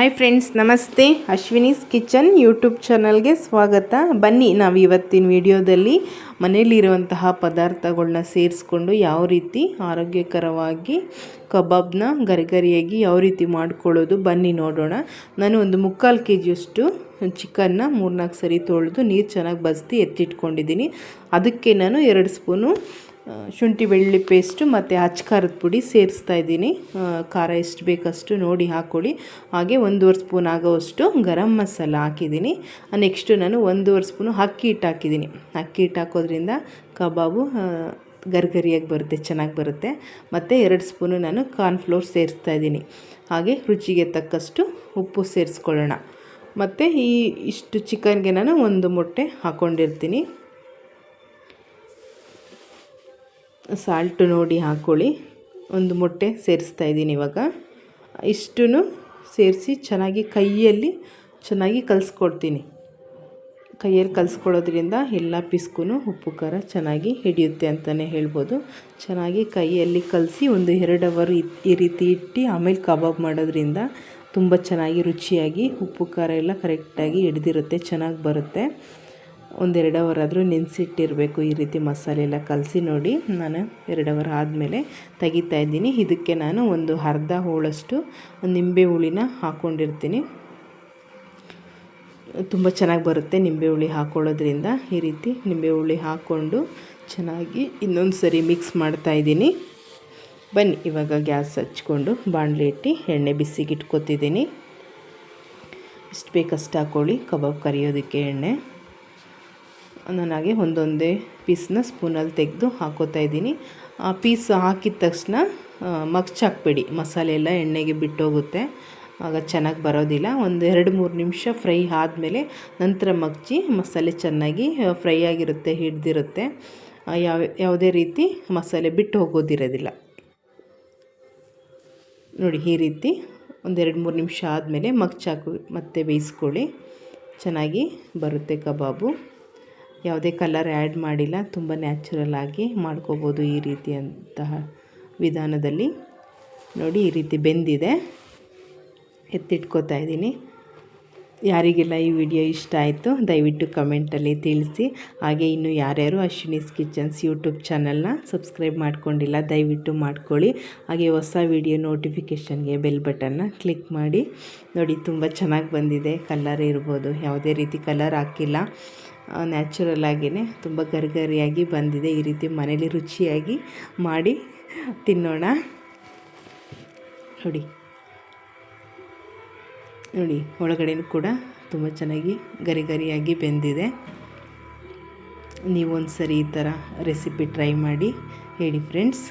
Hi friends ನಮಸ್ತೆ. Ashwini's kitchen YouTube ಚಾನಲ್ಗೆ ಸ್ವಾಗತ. ಬನ್ನಿ ನಾವು ಇವತ್ತಿನ ವಿಡಿಯೋದಲ್ಲಿ ಮನೆಯಲ್ಲಿರುವಂತಹ ಪದಾರ್ಥಗಳನ್ನ ಸೇರಿಸ್ಕೊಂಡು ಯಾವ ರೀತಿ ಆರೋಗ್ಯಕರವಾಗಿ ಕಬಾಬ್ನ ಗರಿಗರಿಯಾಗಿ ಯಾವ ರೀತಿ ಮಾಡ್ಕೊಳ್ಳೋದು ಬನ್ನಿ ನೋಡೋಣ. ನಾನು ಒಂದು ಮುಕ್ಕಾಲು ಕೆ ಜಿಯಷ್ಟು ಚಿಕನ್ನ ಮೂರ್ನಾಲ್ಕು ಸರಿ ತೊಳೆದು ನೀರು ಚೆನ್ನಾಗಿ ಬಸ್ತಿ ಎತ್ತಿಟ್ಕೊಂಡಿದ್ದೀನಿ. ಅದಕ್ಕೆ ನಾನು ಎರಡು ಸ್ಪೂನು ಶುಂಠಿ ಬೆಳ್ಳುಳ್ಳಿ ಪೇಸ್ಟು ಮತ್ತು ಅಚ್ಚ ಖಾರದ ಪುಡಿ ಸೇರಿಸ್ತಾ ಇದ್ದೀನಿ. ಖಾರ ಎಷ್ಟು ಬೇಕಷ್ಟು ನೋಡಿ ಹಾಕ್ಕೊಳ್ಳಿ ಹಾಗೆ ಒಂದೂವರೆ ಸ್ಪೂನ್ ಆಗೋವಷ್ಟು ಗರಂ ಮಸಾಲ ಹಾಕಿದ್ದೀನಿ. ನೆಕ್ಸ್ಟು ನಾನು ಒಂದೂವರೆ ಸ್ಪೂನು ಅಕ್ಕಿ ಹಿಟ್ಟು ಹಾಕಿದ್ದೀನಿ. ಅಕ್ಕಿ ಹಿಟ್ಟು ಹಾಕೋದ್ರಿಂದ ಕಬಾಬು ಗರ್ಗರಿಯಾಗಿ ಬರುತ್ತೆ, ಚೆನ್ನಾಗಿ ಬರುತ್ತೆ. ಮತ್ತು ಎರಡು ಸ್ಪೂನು ನಾನು ಕಾರ್ನ್ಫ್ಲೋರ್ ಸೇರಿಸ್ತಾ ಇದ್ದೀನಿ. ಹಾಗೆ ರುಚಿಗೆ ತಕ್ಕಷ್ಟು ಉಪ್ಪು ಸೇರಿಸ್ಕೊಳ್ಳೋಣ. ಮತ್ತು ಈ ಇಷ್ಟು ಚಿಕನ್ಗೆ ನಾನು ಒಂದು ಮೊಟ್ಟೆ ಹಾಕ್ಕೊಂಡಿರ್ತೀನಿ ಸಾಲ್ಟು ನೋಡಿ ಹಾಕ್ಕೊಳ್ಳಿ ಒಂದು ಮೊಟ್ಟೆ ಸೇರಿಸ್ತಾ ಇದ್ದೀನಿ ಇವಾಗ. ಇಷ್ಟು ಸೇರಿಸಿ ಚೆನ್ನಾಗಿ ಕೈಯಲ್ಲಿ ಚೆನ್ನಾಗಿ ಕಲಿಸ್ಕೊಡ್ತೀನಿ. ಕೈಯಲ್ಲಿ ಕಲಿಸ್ಕೊಳ್ಳೋದ್ರಿಂದ ಎಲ್ಲ ಪಿಸ್ಗೂ ಉಪ್ಪು ಖಾರ ಚೆನ್ನಾಗಿ ಹಿಡಿಯುತ್ತೆ ಅಂತಲೇ ಹೇಳ್ಬೋದು. ಚೆನ್ನಾಗಿ ಕೈಯಲ್ಲಿ ಕಲಸಿ ಒಂದು ಎರಡು ಅವರ್ ಈ ರೀತಿ ಇಟ್ಟು ಆಮೇಲೆ ಕಬಾಬ್ ಮಾಡೋದ್ರಿಂದ ತುಂಬ ಚೆನ್ನಾಗಿ ರುಚಿಯಾಗಿ ಉಪ್ಪು ಖಾರ ಎಲ್ಲ ಕರೆಕ್ಟಾಗಿ ಹಿಡ್ದಿರುತ್ತೆ, ಚೆನ್ನಾಗಿ ಬರುತ್ತೆ. ಒಂದೆರಡು ಅವರ್ ಆದರೂ ನೆನೆಸಿಟ್ಟಿರಬೇಕು ಈ ರೀತಿ ಮಸಾಲೆ ಎಲ್ಲ ಕಲಸಿ ನೋಡಿ ನಾನು ಎರಡು ಅವರ್ ಆದಮೇಲೆ ತೆಗಿತಾ ಇದ್ದೀನಿ. ಇದಕ್ಕೆ ನಾನು ಒಂದು ಅರ್ಧ ಹೋಳಷ್ಟು ನಿಂಬೆ ಹುಳಿನ ಹಾಕ್ಕೊಂಡಿರ್ತೀನಿ ತುಂಬ ಚೆನ್ನಾಗಿ ಬರುತ್ತೆ ನಿಂಬೆ ಹುಳಿ ಹಾಕ್ಕೊಳ್ಳೋದ್ರಿಂದ ಈ ರೀತಿ ನಿಂಬೆ ಹುಳಿ ಹಾಕ್ಕೊಂಡು ಚೆನ್ನಾಗಿ ಇನ್ನೊಂದು ಸರಿ ಮಿಕ್ಸ್ ಮಾಡ್ತಾ ಇದ್ದೀನಿ. ಬನ್ನಿ, ಇವಾಗ ಗ್ಯಾಸ್ ಹಚ್ಕೊಂಡು ಬಾಣಲೆ ಇಟ್ಟು ಎಣ್ಣೆ ಬಿಸಿಗೆ ಇಟ್ಕೊತಿದ್ದೀನಿ ಇಷ್ಟು ಬೇಕಷ್ಟು ಹಾಕ್ಕೊಳ್ಳಿ ಕಬಾಬ್ ಕರಿಯೋದಕ್ಕೆ ಎಣ್ಣೆ. ನನಗೆ ಒಂದೊಂದೇ ಪೀಸ್ನ ಸ್ಪೂನಲ್ಲಿ ತೆಗೆದು ಹಾಕೋತಾ ಇದ್ದೀನಿ. ಆ ಪೀಸ್ ಹಾಕಿದ ತಕ್ಷಣ ಮಗ್ಚಾಕ್ಬೇಡಿ. ಮಸಾಲೆ ಎಲ್ಲ ಎಣ್ಣೆಗೆ ಬಿಟ್ಟೋಗುತ್ತೆ. ಆಗ ಚೆನ್ನಾಗಿ ಬರೋದಿಲ್ಲ. ಒಂದು ಎರಡು ಮೂರು ನಿಮಿಷ ಫ್ರೈ ಆದಮೇಲೆ ನಂತರ ಮಗ್ಚಿ, ಮಸಾಲೆ ಚೆನ್ನಾಗಿ ಫ್ರೈ ಆಗಿರುತ್ತೆ, ಹಿಡ್ದಿರುತ್ತೆ. ಯಾವ, ಯಾವುದೇ ರೀತಿ ಮಸಾಲೆ ಬಿಟ್ಟು ಹೋಗೋದಿರೋದಿಲ್ಲ. ನೋಡಿ, ಈ ರೀತಿ ಒಂದೆರಡು ಮೂರು ನಿಮಿಷ ಆದಮೇಲೆ ಮಗ್ಚಾಕು ಮತ್ತೆ ಬೇಯಿಸ್ಕೊಳ್ಳಿ. ಚೆನ್ನಾಗಿ ಬರುತ್ತೆ ಕಬಾಬು. ಯಾವುದೇ ಕಲರ್ ಆ್ಯಡ್ ಮಾಡಿಲ್ಲ, ತುಂಬ ನ್ಯಾಚುರಲ್ ಆಗಿ ಮಾಡ್ಕೋಬೋದು ಈ ರೀತಿಯಂತಹ ವಿಧಾನದಲ್ಲಿ. ನೋಡಿ ಈ ರೀತಿ ಬೆಂದಿದೆ. ಎತ್ತಿಟ್ಕೋತಾ ಇದ್ದೀನಿ. ಯಾರಿಗೆಲ್ಲ ಈ ವಿಡಿಯೋ ಇಷ್ಟ ಆಯಿತು ದಯವಿಟ್ಟು ಕಮೆಂಟಲ್ಲಿ ತಿಳಿಸಿ. ಹಾಗೆ ಇನ್ನು ಯಾರ್ಯಾರು ಅಶ್ವಿನೀಸ್ ಕಿಚನ್ಸ್ ಯೂಟ್ಯೂಬ್ ಚಾನಲ್ನ ಸಬ್ಸ್ಕ್ರೈಬ್ ಮಾಡ್ಕೊಂಡಿಲ್ಲ, ದಯವಿಟ್ಟು ಮಾಡ್ಕೊಳ್ಳಿ. ಹಾಗೆ ಹೊಸ ವಿಡಿಯೋ ನೋಟಿಫಿಕೇಷನ್ಗೆ ಬೆಲ್ ಬಟನ್ನ ಕ್ಲಿಕ್ ಮಾಡಿ. ನೋಡಿ, ತುಂಬ ಚೆನ್ನಾಗಿ ಬಂದಿದೆ ಕಲರ್ ಇರ್ಬೋದು, ಯಾವುದೇ ರೀತಿ ಕಲರ್ ಹಾಕಿಲ್ಲ. ನ್ಯಾಚುರಲ್ ಆಗಿಯೇ ತುಂಬ ಗರಿಗರಿಯಾಗಿ ಬಂದಿದೆ, ಈ ರೀತಿ ಮನೇಲಿ ರುಚಿಯಾಗಿ ಮಾಡಿ ತಿನ್ನೋಣ. ನೋಡಿ. ನೋಡಿ ಒಳಗಡೆನೂ ಕೂಡ ತುಂಬ ಚೆನ್ನಾಗಿ ಗರಿ ಗರಿಯಾಗಿ ಬೆಂದಿದೆ. ನೀವು ಒಂದು ಸರಿ ಈ ಥರ ರೆಸಿಪಿ ಟ್ರೈ ಮಾಡಿ, ಹೇಳಿ ಫ್ರೆಂಡ್ಸ್